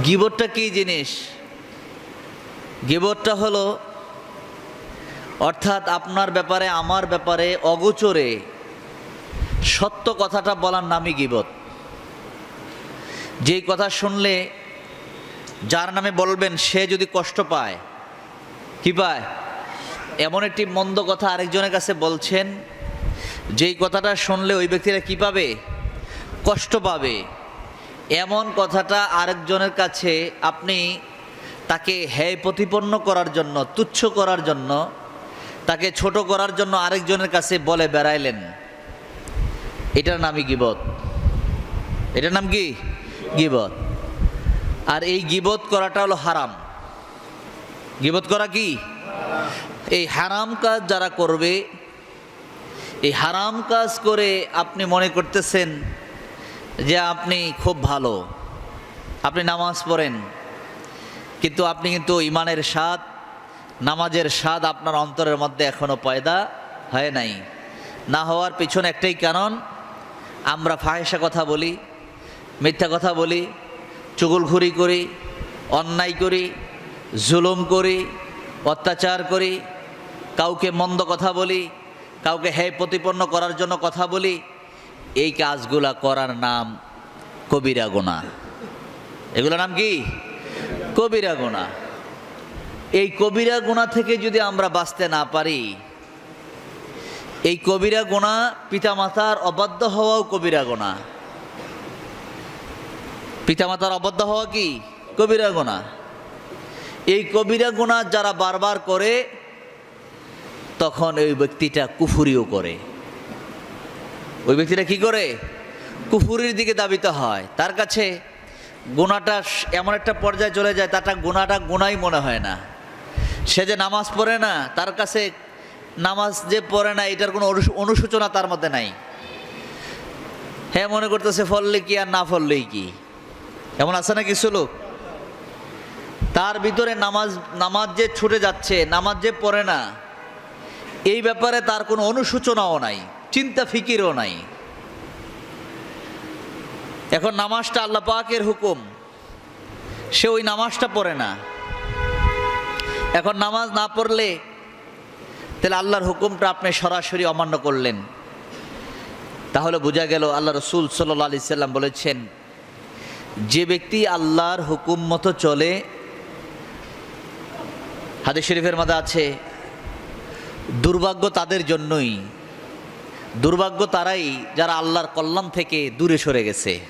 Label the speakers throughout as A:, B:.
A: গিবরটা কি জিনিস? গিবরটা হলো, অর্থাৎ আপনার ব্যাপারে, আমার ব্যাপারে অগোচরে সত্য কথাটা বলার নামই গিবত যেই কথা শুনলে যার নামে বলবেন, সে যদি কষ্ট পায়, কি পায়? এমন একটি মন্দ কথা আরেকজনের কাছে বলছেন, যেই কথাটা শুনলে ওই ব্যক্তিরা কি পাবে? কষ্ট পাবে। এমন কথাটা আরেকজনের কাছে আপনি তাকে হ্যায় প্রতিপন্ন করার জন্য, তুচ্ছ করার জন্য, তাকে ছোট করার জন্য আরেকজনের কাছে বলে বেড়াইলেন। এটার নামই গিবত? এটার নাম কি? গিবত। আর এই গিবত করাটা হলো হারাম। গিবত করা কি? এই হারাম কাজ যারা করবে, এই হারাম কাজ করে আপনি মনে করতেছেন যে আপনি খুব ভালো। আপনি নামাজ পড়েন, কিন্তু আপনি কিন্তু ইমানের স্বাদ, নামাজের স্বাদ আপনার অন্তরের মধ্যে এখনও পয়দা হয় নাই। না হওয়ার পিছনে একটাই কারণ, আমরা ফাহেসা কথা বলি, মিথ্যা কথা বলি, চুগলখুরি করি, অন্যায় করি, জুলুম করি, অত্যাচার করি, কাউকে মন্দ কথা বলি, কাউকে হ্যায় প্রতিপন্ন করার জন্য কথা বলি এই কাজগুলা করার নাম কবিরা গোনা এগুলোর নাম কি? কবিরা গোনা এই কবিরা গোনা থেকে যদি আমরা বাঁচতে না পারি, এই কবিরা গোনা পিতামাতার অবাধ্য হওয়াও কবিরা গোনা পিতামাতার অবাধ্য হওয়া কি? কবিরা গোনা এই কবিরা গোনা যারা বারবার করে, তখন ওই ব্যক্তিটা কুফুরিও করে। ওই ব্যক্তিটা কি করে? কুফুরির দিকে দাবিত হয়। তার কাছে গোনাটা এমন একটা পর্যায়ে চলে যায় তারটা গোনাটা গোনাই মনে হয় না। সে যে নামাজ পড়ে না, তার কাছে নামাজ যে পড়ে না, এটার কোনো অনুস- অনুশোচনা তার মধ্যে নাই। হ্যাঁ মনে করতেছে, ফললে কি আর না ফললেই কি? এমন আছে না কিছু লোক তার ভিতরে নামাজ নামাজ যে ছুটে যাচ্ছে, নামাজ যে পড়ে না, এই ব্যাপারে তার কোনো অনুশোচনাও নাই। চিন্তা ফিকিরও নাই। এখন নামাজটা আল্লাহ পাকের হুকুম। সে ওই নামাজটা পড়ে না। এখন নামাজ না পড়লে তাহলে আল্লাহর হুকুমটা আপনি সরাসরি অমান্য করলেন। তাহলে বোঝা গেল আল্লাহ রসুল সাল্লা আলি সাল্লাম বলেছেন, যে ব্যক্তি আল্লাহর হুকুম মতো চলে, হাদিস শরীফের মধ্যে আছে, দুর্ভাগ্য তাদের জন্যই দুর্ভাগ্য তারাই যারা আল্লাহর কল্যাণ থেকে দূরে সরে গেছে।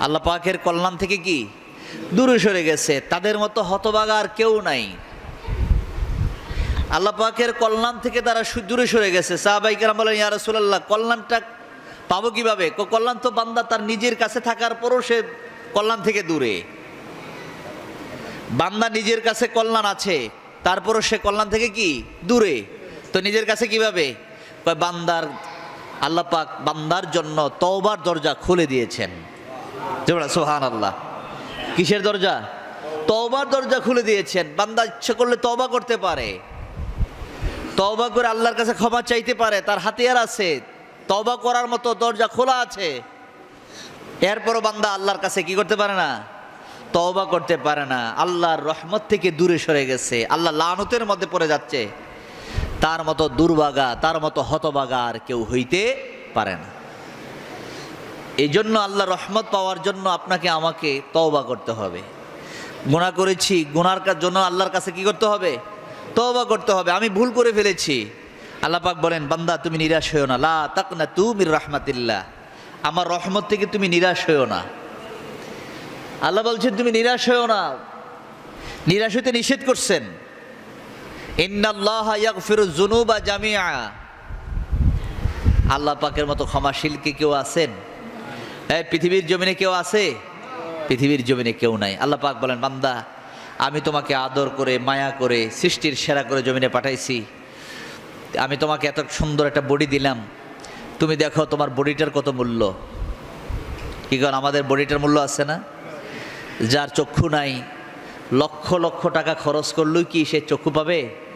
A: আল্লাহ পাকের কল্যাণ থেকে কি? দূরে সরে গেছে। তাদের মতো হতবাগা আর কেউ নাই। আল্লাহ পাকের কল্যাণ থেকে তারা দূরে সরে গেছে। সাহাবাইকার বলেন, ইয়া রাসূলুল্লাহ, কল্যাণটা পাবো কীভাবে? কল্যাণ তো বান্দা তার নিজের কাছে থাকার পরও সে কল্যাণ থেকে দূরে। বান্দা নিজের কাছে কল্যাণ আছে, তারপরও সে কল্যাণ থেকে কি? দূরে। তো নিজের কাছে কীভাবে? বান্দার, আল্লাহ পাক বান্দার জন্য তওবার দরজা খুলে দিয়েছেন। সোহান আল্লাহ কিসের দরজা? তওবার দরজা খুলে দিয়েছেন। বান্দা ইচ্ছে করলে তওবা করতে পারে। তওবা করে আল্লাহর কাছে ক্ষমা চাইতে পারে, তার হাতিয়ার আছে। তওবা করার মতো দরজা খোলা আছে। এরপরও বান্দা আল্লাহর কাছে কি করতে পারে না? তওবা করতে পারে না। আল্লাহর রহমত থেকে দূরে সরে গেছে। আল্লাহ লানতের মধ্যে পড়ে যাচ্ছে। তার মতো দুর্বাগা, তার মতো হতবাগা আর কেউ হইতে পারে না। এই জন্য আল্লাহ রহমত পাওয়ার জন্য আপনাকে আমাকে তওবা করতে হবে। গুণা করেছি, গুনার জন্য আল্লাহর কাছে কি করতে হবে? তওবা করতে হবে। আমি ভুল করে ফেলেছি। আল্লাহ পাক বলেন, বান্দা, তুমি নিরাশ হইও না। লা তাক না তুমি রাহমাতিল্লাহ। আমার রহমত থেকে তুমি নিরাশ হইও না। আল্লাহ বলছেন, তুমি নিরাশ হইও না। নিরাশ হইতে নিষেধ করছেন। জামিআ। আল্লাহ পাকের মতো ক্ষমাশীল কি কেউ আছেন? হ্যাঁ পৃথিবীর জমিনে কেউ আছে? পৃথিবীর জমিনে কেউ নাই। আল্লাহ পাক বলেন, বান্দা, আমি তোমাকে আদর করে, মায়া করে, সৃষ্টির সেরা করে জমিনে পাঠাইছি। আমি তোমাকে এত সুন্দর একটা বডি দিলাম। তুমি দেখো তোমার বডিটার কত মূল্য। কি কারণ আমাদের বডিটার মূল্য আছে না? যার চক্ষু নাই, লক্ষ লক্ষ টাকা খরচ করলেও কি সে চক্ষু পাবে?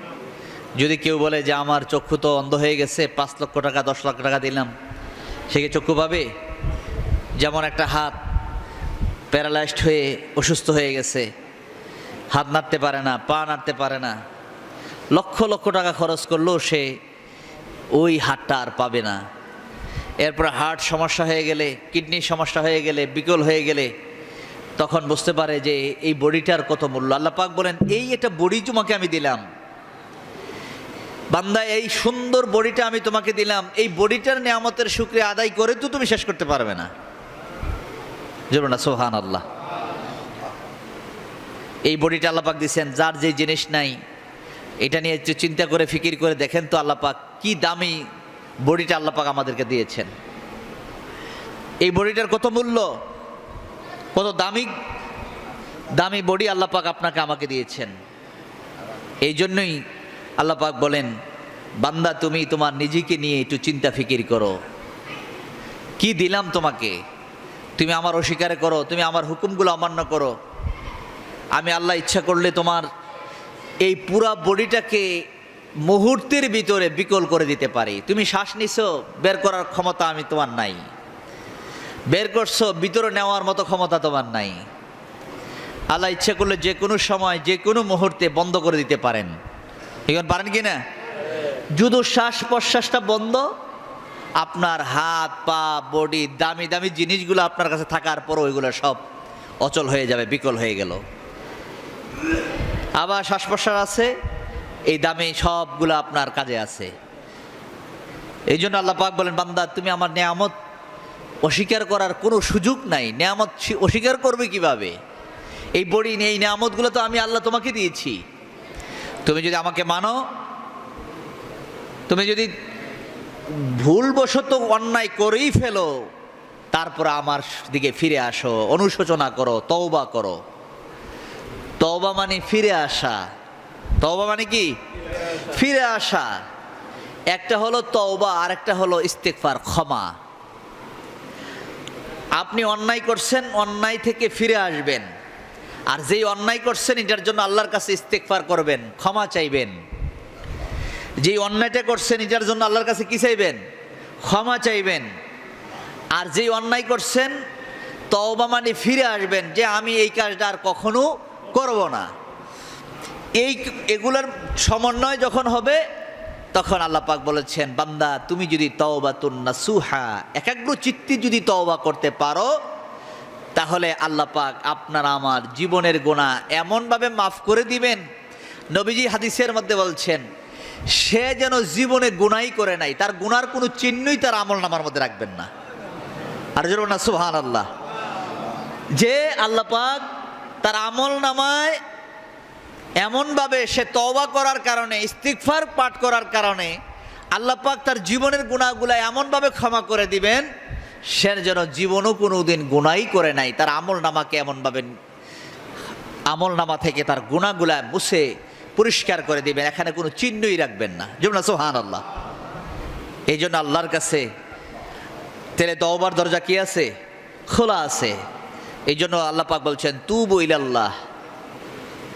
A: যদি কেউ বলে যে আমার চক্ষু তো অন্ধ হয়ে গেছে, পাঁচ লক্ষ টাকা, দশ লক্ষ টাকা দিলাম, সে কি চক্ষু পাবে? যেমন একটা হাত প্যারালাইজড হয়ে অসুস্থ হয়ে গেছে, হাত নাড়তে পারে না, পা নাড়তে পারে না, লক্ষ লক্ষ টাকা খরচ করলেও সে ওই হাতটা আর পাবে না। এরপর হার্ট সমস্যা হয়ে গেলে, কিডনির সমস্যা হয়ে গেলে, বিকল হয়ে গেলে, তখন বুঝতে পারে যে এই বডিটার কত মূল্য। আল্লাহ পাক বলেন, এই একটা বডি তোমাকে আমি দিলাম। বান্দা, এই সুন্দর বডিটা আমি তোমাকে দিলাম। এই বডিটার নিয়ামতের শুক্রিয়া আদায় করে তো তুমি শেষ করতে পারবে না। জরুর না সোহান আল্লাহ এই বডিটা আল্লাপাক দিচ্ছেন যার যে জিনিস নাই, এটা নিয়ে একটু চিন্তা করে, ফিকির করে দেখেন তো আল্লাপাক কি দামি বডিটা আল্লাপাক আমাদেরকে দিয়েছেন। এই বডিটার কত মূল্য, কত দামি দামি বডি আল্লাপাক আপনাকে আমাকে দিয়েছেন। এই জন্যই আল্লাপাক বলেন, বান্দা তুমি তোমার নিজেকে নিয়ে একটু চিন্তা ফিকির করো। কি দিলাম তোমাকে? তুমি আমার অস্বীকার করো, তুমি আমার হুকুমগুলো অমান্য করো। আমি আল্লাহ ইচ্ছা করলে তোমার এই পুরা বডিটাকে মুহূর্তের ভিতরে বিকল করে দিতে পারি। তুমি শ্বাস নিছো, বের করার ক্ষমতা আমি তোমার নাই। বের করছ, ভিতরে নেওয়ার মতো ক্ষমতা তোমার নাই। আল্লাহ ইচ্ছা করলে যে কোনো সময়, যে কোনো মুহূর্তে বন্ধ করে দিতে পারেন। এখন পারেন কি না? যদি শ্বাস প্রশ্বাসটা বন্ধ। আপনার হাত, পা, বডি, দামি দামি জিনিসগুলো আপনার কাছে থাকার পর ওইগুলো সব অচল হয়ে যাবে, বিকল হয়ে গেল। আবার শ্বাস প্রশ্বাস আছে, এই দামি সবগুলো আপনার কাজে আছে। এই জন্য আল্লাহ পাক বলেন, বান্দা, তুমি আমার নেয়ামত অস্বীকার করার কোনো সুযোগ নাই। নেয়ামত অস্বীকার করবে কীভাবে? এই বডি এই নিয়ামতগুলো তো আমি আল্লাহ তোমাকে দিয়েছি। তুমি যদি আমাকে মানো, তুমি যদি ভুলবশত অন্যায় করেই ফেলো, তারপর আমার দিকে ফিরে আসো, অনুশোচনা করো, তওবা করো। তওবা মানে ফিরে আসা। তওবা মানে কি? ফিরে আসা। একটা হলো তওবা আর একটা হলো ইস্তেকফার ক্ষমা। আপনি অন্যায় করছেন, অন্যায় থেকে ফিরে আসবেন। আর যেই অন্যায় করছেন, এটার জন্য আল্লাহর কাছে ইস্তেকফার করবেন, ক্ষমা চাইবেন। যেই অন্যায়টা করছেন, এটার জন্য আল্লাহর কাছে কি চাইবেন? ক্ষমা চাইবেন। আর যেই অন্যায় করছেন, তওবা মানে ফিরে আসবেন যে আমি এই কাজটা আর কখনো করব না। এই এগুলোর সমন্বয় যখন হবে, তখন আল্লাহ পাক বলেছেন, বান্দা, তুমি যদি তওবা তুন্না সুহা একাগ্র চিত্তি যদি তওবা করতে পারো তাহলে আল্লাহ পাক আপনার আমার জীবনের গোনা এমনভাবে মাফ করে দিবেন। নবীজি হাদিসের মধ্যে বলছেন, সে যেন জীবনে গুনাই করে নাই, তার গুনার কোনো চিহ্নই তার আমল নামার মধ্যে রাখবেন না। আর যেন না সুহান আল্লাহ যে আল্লাহ পাক তার আমল নামায় এমনভাবে সে তওবা করার কারণে ইস্তিকফার পাঠ করার কারণে, আল্লাহ পাক তার জীবনের গুণাগুলা এমনভাবে ক্ষমা করে দিবেন সে যেন জীবনও কোনো দিন গুণাই করে নাই, তার আমল নামাকে এমনভাবে আমল নামা থেকে তার গুণাগুলা মুছে পরিষ্কার করে দিবেন, এখানে কোনো চিহ্নই রাখবেন না। যেমন সোহান আল্লাহ এই জন্য আল্লাহর কাছে তেলে তওবার দরজা কি আছে? খোলা আছে। এই জন্য আল্লাহ পাক বলছেন তু বইল আল্লাহ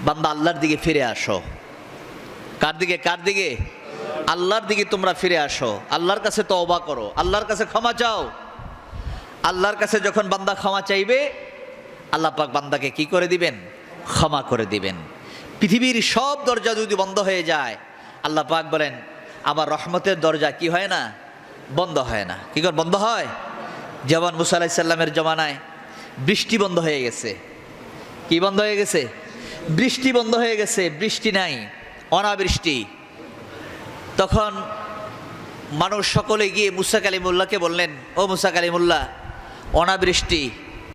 A: বান্দা আল্লাহর দিকে ফিরে আসো। কার দিকে? কার দিকে? আল্লাহর দিকে তোমরা ফিরে আসো। আল্লাহর কাছে তওবা করো। আল্লাহর কাছে ক্ষমা চাও। আল্লাহর কাছে যখন বান্দা ক্ষমা চাইবে, আল্লাহ পাক বান্দাকে কি করে দিবেন? ক্ষমা করে দিবেন। পৃথিবীর সব দরজা যদি বন্ধ হয়ে যায়, আল্লাহ পাক বলেন, আমার রহমতের দরজা কি হয় না? বন্ধ হয় না। কি করে বন্ধ হয়? যেমন মুসা আলাহিসাল্লামের জমানায় বৃষ্টি বন্ধ হয়ে গেছে। কি বন্ধ হয়ে গেছে? বৃষ্টি বন্ধ হয়ে গেছে, বৃষ্টি নাই, অনাবৃষ্টি। তখন মানুষ সকলে গিয়ে মুসা কালিমুল্লাহকে বললেন, ও মুসা কালিমুল্লাহ অনাবৃষ্টি